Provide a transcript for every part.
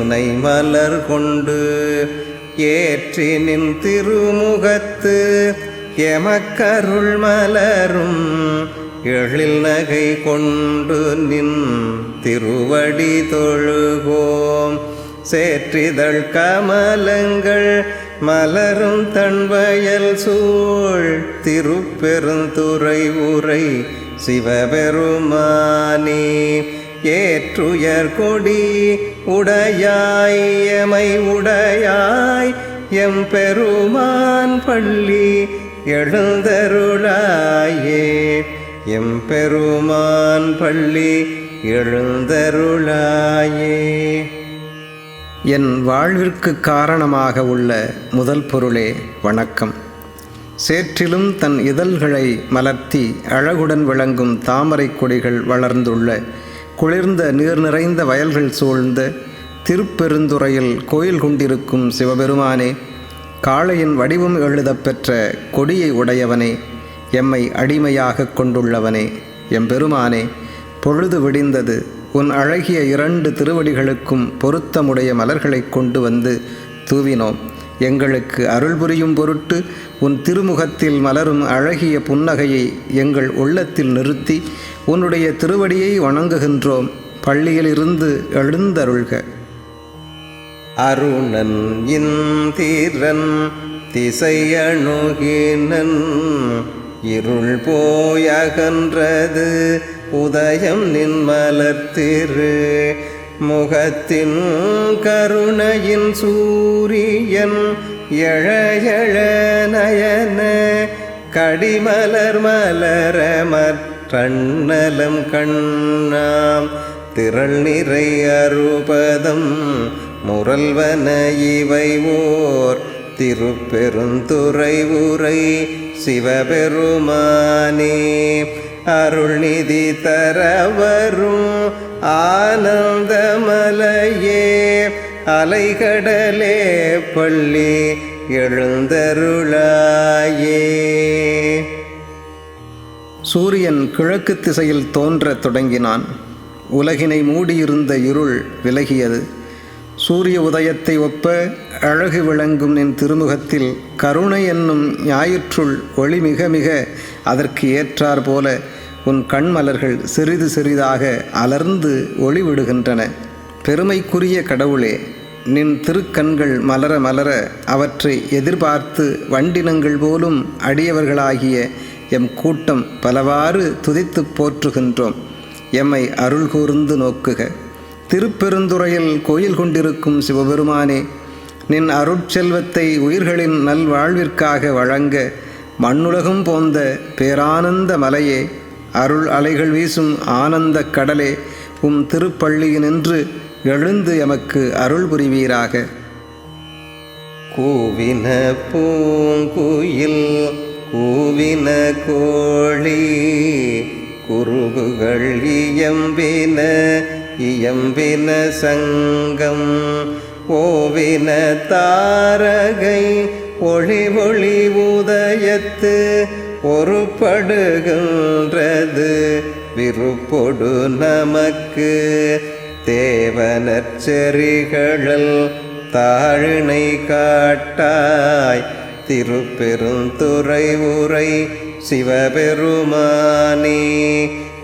துணை மலர் கொண்டு ஏற்றினின் திருமுகத்து எமக்கருள் மலரும் எழில் நகை கொண்டு நின் திருவடி தொழுகோம். சேற்றிதழ் கமலங்கள் மலரும் தன்வயல் சூழ் திருப்பெருந்துறை உரை சிவபெருமானே. ஏற்றுயர் கொடி உடையாய் எமை உடையாய் எம் பெருமான் பள்ளி எழுந்தருளாயே. எம் பெருமான் பள்ளி எழுந்தருளாயே. என் வாழ்விற்கு காரணமாக உள்ள முதல் பொருளே வணக்கம். சேற்றிலும் தன் இதழ்களை மலர்த்தி அழகுடன் விளங்கும் தாமரை கொடிகள் வளர்ந்துள்ள குளிர்ந்த நீர் நிறைந்த வயல்கள் சூழ்ந்த திருப்பெருந்துறையில் கோயில் கொண்டிருக்கும் சிவபெருமானே காளையின் வடிவம் எழுதப் பெற்ற கொடியை உடையவனே எம்மை அடிமையாக கொண்டுள்ளவனே. எம்பெருமானே பொழுது விடிந்தது. உன் அழகிய இரண்டு திருவடிகளுக்கும் பொருத்தமுடைய மலர்களை கொண்டு வந்து தூவினோம். எங்களுக்கு அருள் புரியும் பொருட்டு உன் திருமுகத்தில் மலரும் அழகிய புன்னகையை எங்கள் உள்ளத்தில் நிறுத்தி உன்னுடைய திருவடியை வணங்குகின்றோம். பள்ளியிலிருந்து எழுந்தருள்க. அருணன் இந்திரன் திசையணுகினன் இருள் போயகன்றது உதயம் நின்மலர்த்திரு முகத்தின் கருணையின் சூரியன் எழையழ நயன கடிமலர் மலர மற்றண்ணலம் கண்ணாம். திரள் நிறை அருபதம். முரல்வன இவை ஓர். திருப்பெருந்துறை உரை சிவபெருமானே. அருள்நிதி தரவரும் ஆனந்தமலையே அலைகடலே பள்ளி எழுந்தருளாயே. சூரியன் கிழக்கு திசையில் தோன்றத் தொடங்கினான். உலகினை மூடியிருந்த இருள் விலகியது. சூரிய உதயத்தை ஒப்ப அழகு விளங்கும் நின் திருமுகத்தில் கருணை என்னும் ஞாயிற்றுள் ஒளி மிக மிக அதற்கு ஏற்றார் போல உன் கண்மலர்கள் சிறிது சிறிதாக அலர்ந்து ஒளிவிடுகின்றன பெருமைக்குரிய கடவுளே நின் திருக்கண்கள் மலர மலர அவற்றை எதிர்பார்த்து வண்டினங்கள் போலும் அடியவர்களாகிய எம் கூட்டம் பலவாறு துதித்துப் போற்றுகின்றோம். எம்மை அருள் கூர்ந்து நோக்குக. திருப்பெருந்துறையில் கோயில் கொண்டிருக்கும் சிவபெருமானே நின் அருட்செல்வத்தை உயிர்களின் நல்வாழ்விற்காக வழங்க மண்ணுலகம் போந்த பேரானந்த மலையே அருள் அலைகள் வீசும் ஆனந்த கடலே உம் திருப்பள்ளியினின்று எழுந்து எமக்கு அருள் புரிவீராக. கூவின பூங்குயில் கூவின கோழி குறுகுகள் இயம்பின இயம்பின சங்கம். ஓவின தாரகை ஒளி ஒளி உதயத்து ஒருபடுகின்றது விருப்பொடு நமக்கு தேவனச்செறிகளல் தாழினை காட்டாய். திருப்பெருந்துறை உரை சிவபெருமானே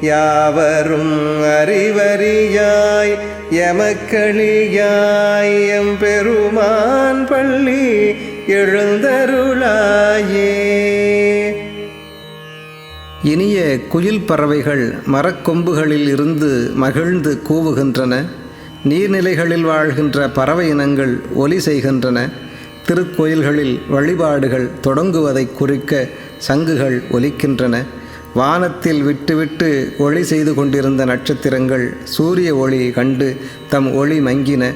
யாவரும் அறிவறியாய் எமக்களியாய் எம்பெருமான் பள்ளி எழுந்தருளாயே. இனிய குயில் பறவைகள் மரக்கொம்புகளில் இருந்து மகிழ்ந்து கூவுகின்றன. நீர்நிலைகளில் வாழ்கின்ற பறவை இனங்கள் ஒலி செய்கின்றன. திருக்கோயில்களில் வழிபாடுகள் தொடங்குவதைக் குறிக்க சங்குகள் ஒலிக்கின்றன. வானத்தில் விட்டுவிட்டு ஒளி செய்து கொண்டிருந்த நட்சத்திரங்கள் சூரிய ஒளி கண்டு தம் ஒளி மங்கின.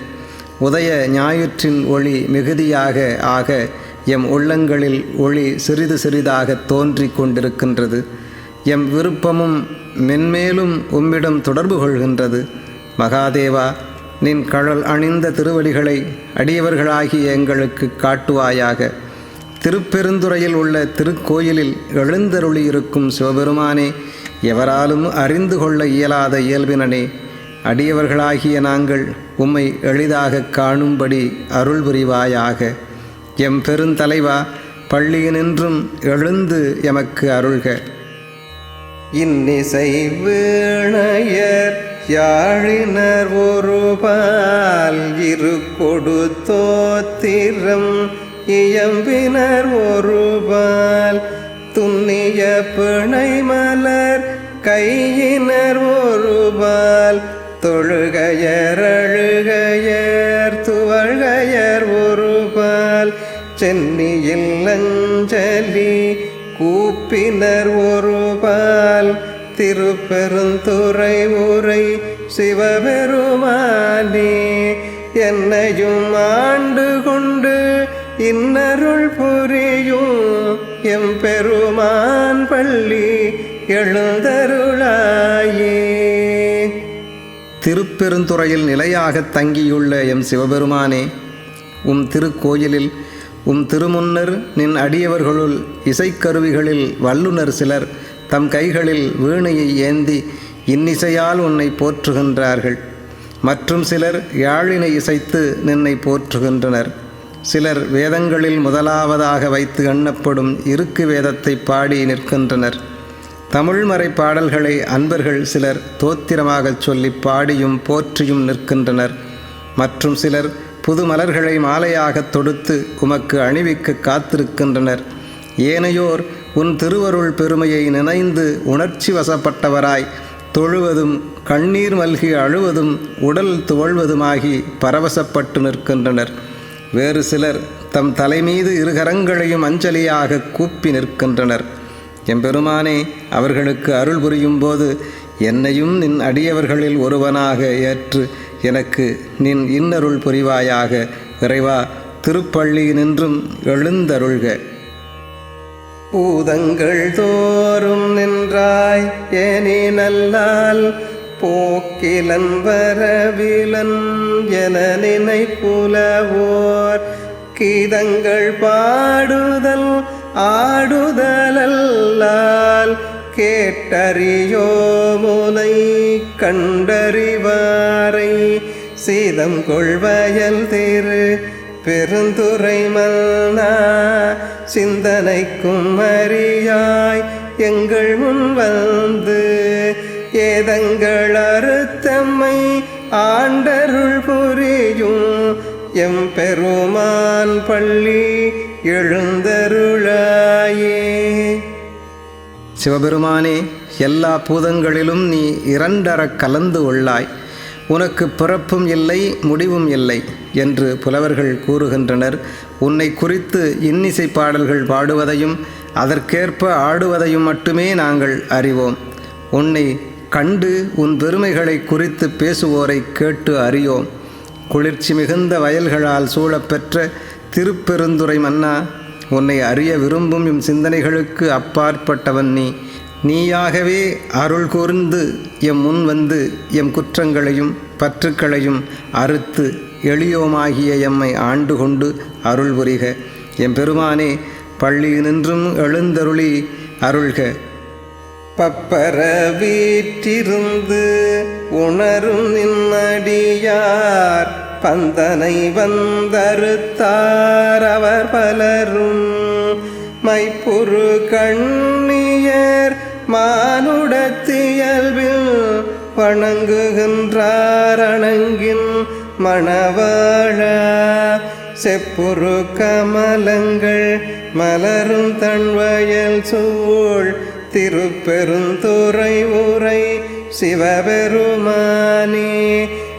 உதய ஞாயிற்றின் ஒளி மிகுதியாக ஆக எம் உள்ளங்களில் ஒளி சிறிது சிறிதாக தோன்றிக் கொண்டிருக்கின்றது. எம் விருப்பமும் மென்மேலும் உம்மிடம் தொடர்பு கொள்கின்றது. மகாதேவா நின் கழல் அணிந்த திருவடிகளை அடியவர்களாகிய எங்களுக்கு காட்டுவாயாக. திருப்பெருந்துறையில் உள்ள திருக்கோயிலில் எழுந்தருளி இருக்கும் சிவபெருமானே எவராலும் அறிந்து கொள்ள இயலாத இயல்பினனே அடியவர்களாகிய நாங்கள் உம்மை எளிதாக காணும்படி அருள் புரிவாயாக. எம் பெருந்தலைவா பள்ளியினின்றும் எழுந்து எமக்கு அருள்க. இன்னிசை வீணையர் யாழினர் ஒருபால் இரு கொடுத்தோத்திரம் இயம்பினர் ஒருபால் துண்ணிய பிணை மலர் கையினர் ஒருபால் தொழுகையர் அழுகையர் துவழ்கையர் ஒருபால் சென்னியில் அஞ்சலி கூப்பினர் ஒரு திருப்பெருந்துறை உரை சிவபெருமானே என்னையும் ஆண்டு கொண்டு இன்னருள் புரியும் எம் பெருமான் பள்ளி எழுந்தருளாயே. திருப்பெருந்துறையில் நிலையாகத் தங்கியுள்ள எம் சிவபெருமானே உம் திருக்கோயிலில் உம் திருமுன்னர் நின் அடியவர்களுள் இசைக்கருவிகளில் வல்லுனர் சிலர் தம் கைகளில் வீணையை ஏந்தி இன்னிசையால் உன்னை போற்றுகின்றார்கள். மற்றும் சிலர் யாழினை இசைத்து நின்னை போற்றுகின்றனர். சிலர் வேதங்களில் முதலாவதாக வைத்து எண்ணப்படும் இருக்கு வேதத்தை பாடி நிற்கின்றனர். தமிழ்மறை பாடல்களை அன்பர்கள் சிலர் தோத்திரமாகச் சொல்லி பாடியும் போற்றியும் நிற்கின்றனர். மற்றும் சிலர் புது மலர்களை மாலையாகத் தொடுத்து உமக்கு அணிவிக்க காத்திருக்கின்றனர். ஏனையோர் உன் திருவருள் பெருமையை நினைந்து உணர்ச்சி வசப்பட்டவராய் தொழுவதும் கண்ணீர் மல்கி அழுவதும் உடல் துவழ்வதுமாகி பரவசப்பட்டு நிற்கின்றனர். வேறு சிலர் தம் தலைமீது இருகரங்களையும் அஞ்சலியாக கூப்பி நிற்கின்றனர். எம்பெருமானே அவர்களுக்கு அருள் புரியும் போது என்னையும் நின் அடியவர்களில் ஒருவனாக ஏற்று எனக்கு நின் இன்னருள் புரிவாயாக. இறைவா திருப்பள்ளியினின்றும் எழுந்தருள்க. பூதங்கள் தோறும் நின்றாய் ஏனே நல்லால் போக்கிலன் வரவிலன் என நினைப்புலவோர். கீதங்கள் பாடுதல் ஆடுதலல்லால் கேட்டறியோ முனை கண்டறிவாரை. சீதம் கொள்வயல் திரு பெருந்துரை மன்னா சிந்தனைக்கும் அறியாய் எங்கள் முன் வந்து ஏதங்கள் அறுத்தம்மை ஆண்டருள் புரியும் எம் பெருமான் பள்ளி எழுந்தருளாயே. சிவபெருமானே எல்லா பூதங்களிலும் நீ இரண்டரக் கலந்து உள்ளாய். உனக்கு பிறப்பும் இல்லை முடிவும் இல்லை என்று புலவர்கள் கூறுகின்றனர். உன்னை குறித்து இன்னிசை பாடல்கள் பாடுவதையும் அதற்கேற்ப ஆடுவதையும் மட்டுமே நாங்கள் அறிவோம். உன்னை கண்டு உன் பெருமைகளை குறித்து பேசுவோரை கேட்டு அறியோம். குளிர்ச்சி மிகுந்த வயல்களால் சூழப்பெற்ற திருப்பெருந்துறை மன்னா உன்னை அறிய விரும்பும் இம் சிந்தனைகளுக்கு அப்பாற்பட்டவன் நீ. நீயாகவே அருள் கூர்ந்து எம் முன் வந்து எம் குற்றங்களையும் பற்றுக்களையும் அறுத்து எளியோமாகிய எம்மை ஆண்டு கொண்டு அருள் புரிக. எம் பெருமானே பள்ளியினின்றும் எழுந்தருளி அருள்க. பப்பர வீற்றிருந்து உணரும் நின்னடியார் பந்தனை வந்தறுத்தார் அவர் பலரும். மைப்புரு கண்ணியர் மானுடத்தியல்பில் வணங்குகின்றாரணங்கின் மணவாழ. செப்புரு கமலங்கள் மலரும் தன்வயல் சூழ் திருப்பெருந்துறை உரை சிவபெருமானே.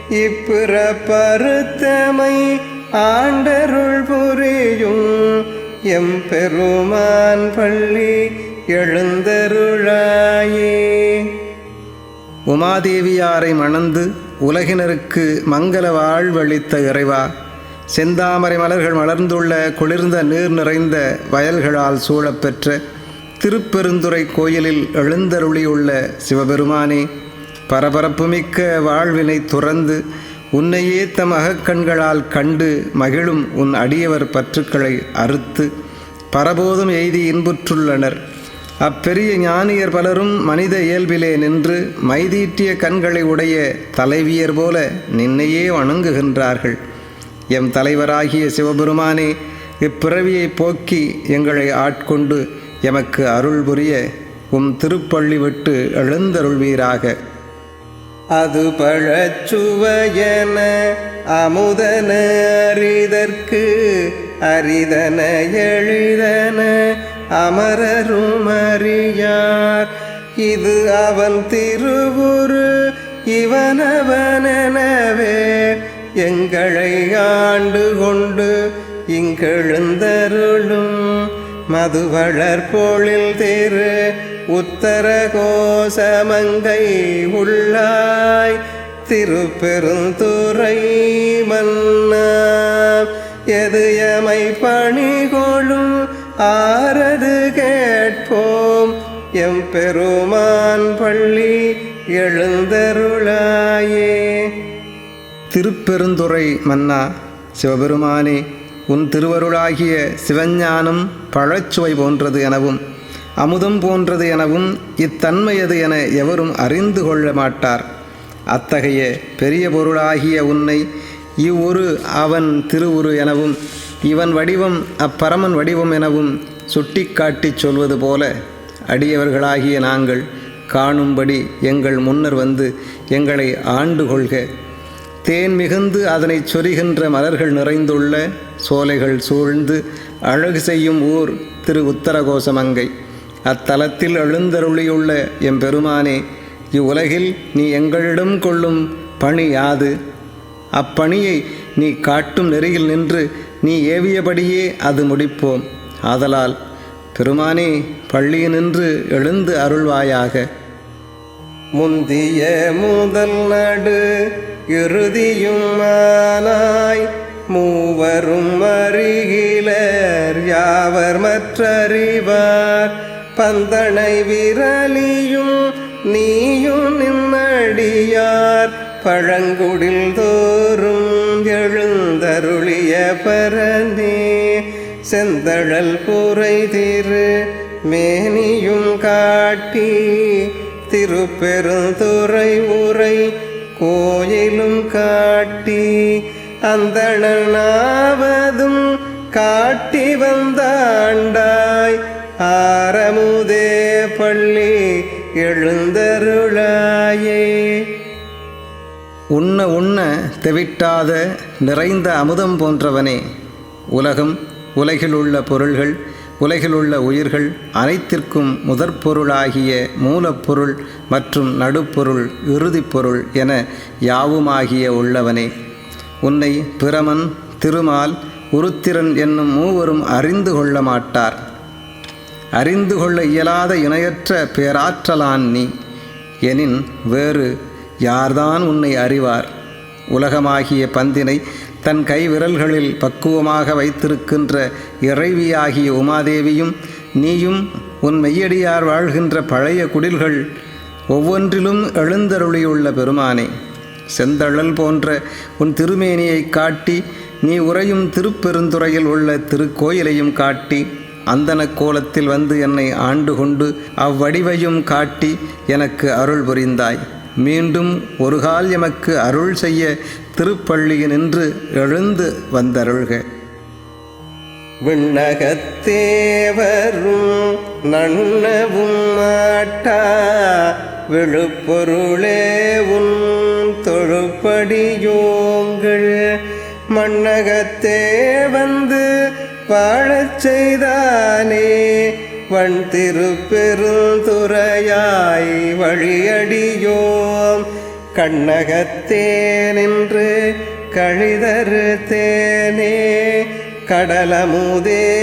இப்பிறப்பருத்தமை ஆண்டருள் புரியும் எம் பெருமான் பள்ளி எழுந்தருளாயே. உமாதேவியாரை மணந்து உலகினருக்கு மங்கள வாழ்வளித்த இறைவா செந்தாமரை மலர்கள் மலர்ந்துள்ள குளிர்ந்த நீர் நிறைந்த வயல்களால் சூழப்பெற்ற திருப்பெருந்துறை கோயிலில் எழுந்தருளியுள்ள சிவபெருமானே பரபரப்புமிக்க வாழ்வினை துறந்து உன்னையே தம் அகக்கண்களால் கண்டு மகிழும் உன் அடியவர் பற்றுக்களை அறுத்து பரபோதும் எய்தி இன்புற்றுள்ளனர். அப்பெரிய ஞானியர் பலரும் மனித இயல்பிலே நின்று மைதீட்டிய கண்களை உடைய தலைவியர் போல நின்னையே வணங்குகின்றார்கள். எம் தலைவராகிய சிவபெருமானே இப்பிறவியை போக்கி எங்களை ஆட்கொண்டு எமக்கு அருள் புரிய உம் திருப்பள்ளி விட்டு எழுந்தருள்வீராக. அது பழச்சுவையன அமுதன அரிதற்கு அரிதன எளிதன அமரரும் அறியார் இது அவன் திருவுரு இவனவனவே எங்களை ஆண்டு கொண்டு இங்கெழுந்தருளும் மதுவளர் பொழில் திரு உத்தர கோசமங்கை உள்ளாய். திருப்பெருந்துறை மன்னா எது எமை பணிகொழும் ஆரது கேட்போம். எம் பெருமான் பள்ளி எழுந்தருளாயே. திருப்பெருந்துறை மன்னா சிவபெருமானே உன் திருவருளாகிய சிவஞானம் பழச்சுவை போன்றது எனவும் அமுதம் போன்றது எனவும் இத்தன்மையது என எவரும் அறிந்து கொள்ள மாட்டார். அத்தகைய பெரிய பொருளாகிய உன்னை இவ்வொரு அவன் திருவுரு எனவும் இவன் வடிவம் அப்பரமன் வடிவம் எனவும் சுட்டிக்காட்டிச் சொல்வது போல அடியவர்களாகிய நாங்கள் காணும்படி எங்கள் முன்னர் வந்து எங்களை ஆண்டு கொள்க. தேன் மிகுந்து அதனை சொரிகின்ற மலர்கள் நிறைந்துள்ள சோலைகள் சூழ்ந்து அழகு செய்யும் ஊர் திரு உத்தரகோசமங்கை அத்தலத்தில் எழுந்தருளியுள்ள எம்பெருமானே இவ்வுலகில் நீ எங்களிடம் கொள்ளும் பணி யாது? அப்பணியை நீ காட்டும் நெறியில் நின்று நீ ஏவியபடியே அது முடிப்போம். ஆதலால் பெருமானே பள்ளியினின்று எழுந்து அருள்வாயாக. முந்திய முதல் நடு இறுதியும் ஆனாய் மூவரும் அருகிலர் யாவர் மற்றறிவார். பந்தனை விரலியும் நீயும் நின்னடியார் பழங்குடில் தோ அருளிய பரந்தே செந்தழல் புரை திரு மேனியும் காட்டி திருப்பெருந்துறை உரை கோயிலும் காட்டி அந்தணனாவதும் காட்டி வந்தாண்டாய் ஆரமுதே பள்ளி எழுந்தருளாயே. உண்ண உண்ண தெவிட்டாத நிறைந்த அமுதம் போன்றவனே உலகம் உலகிலுள்ள பொருள்கள் உலகிலுள்ள உயிர்கள் அனைத்திற்கும் முதற்பொருளாகிய மூலப்பொருள் மற்றும் நடுப்பொருள் இறுதிப்பொருள் என யாவுமாகிய உள்ளவனே. உன்னை பிரமன் திருமால் உருத்திரன் என்னும் மூவரும் அறிந்து கொள்ள மாட்டார். அறிந்து கொள்ள இயலாத இணையற்ற பேராற்றலான் நீ. எனின் வேறு யார்தான் உன்னை அறிவார்? உலகமாகிய பந்தினை தன் கை விரல்களில் பக்குவமாக வைத்திருக்கின்ற இறைவியாகிய உமாதேவியும் நீயும் உன் மெய்யடியார் வாழ்கின்ற பழைய குடில்கள் ஒவ்வொன்றிலும் எழுந்தருளியுள்ள பெருமானே. செந்தழல் போன்ற உன் திருமேனியை காட்டி நீ உறையும் திருப்பெருந்துறையில் உள்ள திருக்கோயிலையும் காட்டி அந்தன கோலத்தில் வந்து என்னை ஆண்டு கொண்டு அவ்வடிவையும் காட்டி எனக்கு அருள் புரிந்தாய். மீண்டும் ஒருகால் எமக்கு அருள் செய்ய திருப்பள்ளியினின்று எழுந்து வந்தருள்க. விண்ணகத்தேவரும் நன்னவும் மாட்டா விழுப்பொருளே உன் தொழுப்படியோங்கள். மண்ணகத்தே வந்து வாழச் செய்தானே வண் திருப்பெருந்துறையாய் வழியடியோம். கண்ணகத்தே நின்று கழிதரு தேனே. கடலமுதே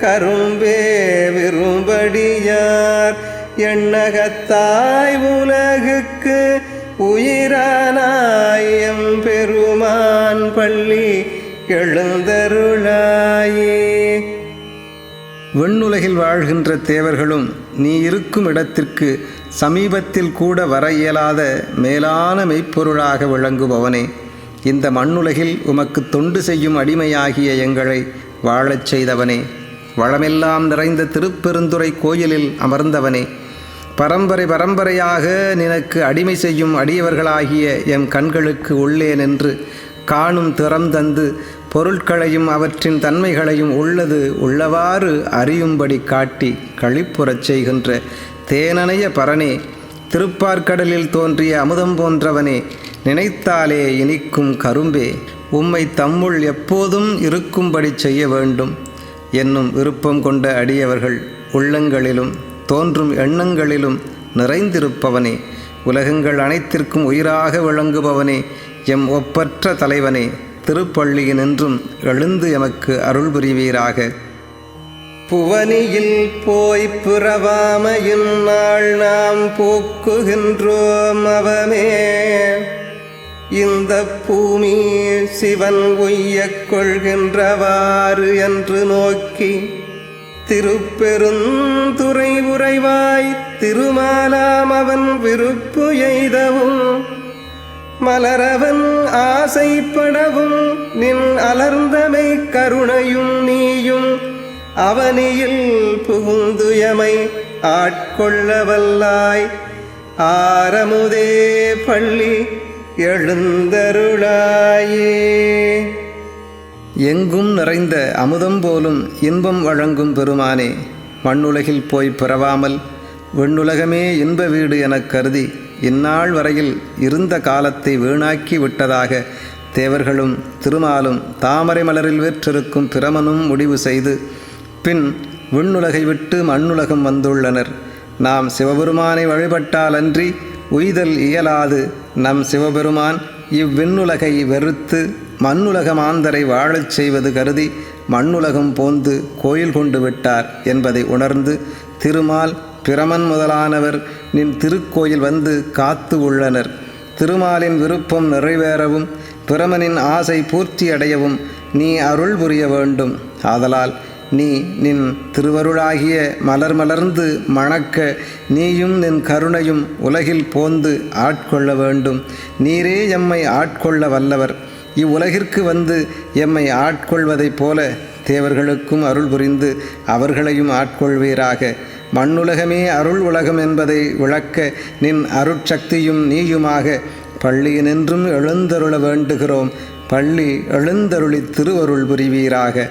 கரும்பே விரும்படியார். எண்ணகத்தாய் உலகுக்கு உயிரானாயம் பெருமான் பள்ளி எழுந்தருளாயே. விண்ணுலகில் வாழ்கின்ற தேவர்களும் நீ இருக்கும் இடத்திற்கு சமீபத்தில் கூட வர இயலாத மேலான மெய்ப்பொருளாக விளங்குபவனே இந்த மண்ணுலகில் உமக்கு தொண்டு செய்யும் அடிமையாகிய எங்களை வாழச் செய்தவனே. வளமெல்லாம் நிறைந்த திருப்பெருந்துறை கோயிலில் அமர்ந்தவனே. பரம்பரை பரம்பரையாக நினக்கு அடிமை செய்யும் அடியவர்களாகிய எம் கண்களுக்கு உள்ளே நின்று காணும் திறம் தந்து பொருட்களையும் அவற்றின் தன்மைகளையும் உள்ளது உள்ளவாறு அறியும்படி காட்டி களிப்புறச் செய்கின்ற தேனனைய பரனே திருப்பார்க்கடலில் தோன்றிய அமுதம் போன்றவனே நினைத்தாலே இனிக்கும் கரும்பே உம்மை தம்முள் எப்போதும் இருக்கும்படி செய்ய வேண்டும். என்னும் விருப்பம் கொண்ட அடியவர்கள் உள்ளங்களிலும் தோன்றும் எண்ணங்களிலும் நிறைந்திருப்பவனே உலகங்கள் அனைத்திற்கும் உயிராக விளங்குபவனே எம் ஒப்பற்ற தலைவனே. திருப்பள்ளியினின்றும் எழுந்து எமக்கு அருள் புரிவீராக. புவனியில் போய் புறவாமையின் நாள் நாம் போக்குகின்றோம் அவமே. இந்த பூமி சிவன் உய்யக் கொள்கின்றவாறு என்று நோக்கி திருப்பெருந்துறை உறைவாய் திருமாலாம் அவன் விருப்பு எய்தவும் மலரவன் ஆசைப்படவும் நின் அலர்ந்தமை கருணையும் நீயும். அவனியில் புகுந்துயமை ஆட்கொள்ளவல்லாய். ஆரமுதே பள்ளி எழுந்தருளாயே. எங்கும் நிறைந்த அமுதம் போலும் இன்பம் வழங்கும் பெருமானே மண்ணுலகில் போய் பிறவாமல் விண்ணுலகமே இன்ப வீடு எனக் கருதி இந்நாள் வரையில் இருந்த காலத்தை வீணாக்கி விட்டதாக தேவர்களும் திருமாலும் தாமரை மலரில் வேற்றிருக்கும் பிரமனும் முடிவு செய்து பின் விண்ணுலகை விட்டு மண்ணுலகம் வந்துள்ளனர். நாம் சிவபெருமானை வழிபட்டாலன்றி உய்தல் இயலாது. நம் சிவபெருமான் இவ்விண்ணுலகை வெறுத்து மண்ணுலக மாந்தரை வாழச் செய்வது கருதி மண்ணுலகம் போந்து கோயில் கொண்டு விட்டார் என்பதை உணர்ந்து திருமால் பிரமன் முதலானவர் நின் திருக்கோயில் வந்து காத்து உள்ளனர். திருமாலின் விருப்பம் நிறைவேறவும் பிரமனின் ஆசை பூர்த்தி அடையவும் நீ அருள் புரிய வேண்டும். ஆதலால் நீ நின் திருவருளாகிய மலர் மலர்ந்து மணக்க நீயும் நின் கருணையும் உலகில் போந்து ஆட்கொள்ள வேண்டும். நீரே எம்மை ஆட்கொள்ள வல்லவர். இவ்வுலகிற்கு வந்து எம்மை ஆட்கொள்வதைப் போல தேவர்களுக்கும் அருள் புரிந்து அவர்களையும் ஆட்கொள்வீராக. மண்ணுலகமே அருள் உலகம் என்பதை விளக்க நின் அருட்சக்தியும் நீயுமாக பள்ளியினின்றும் எழுந்தருள வேண்டுகிறோம். பள்ளி எழுந்தருளி திருவருள் புரிவீராக.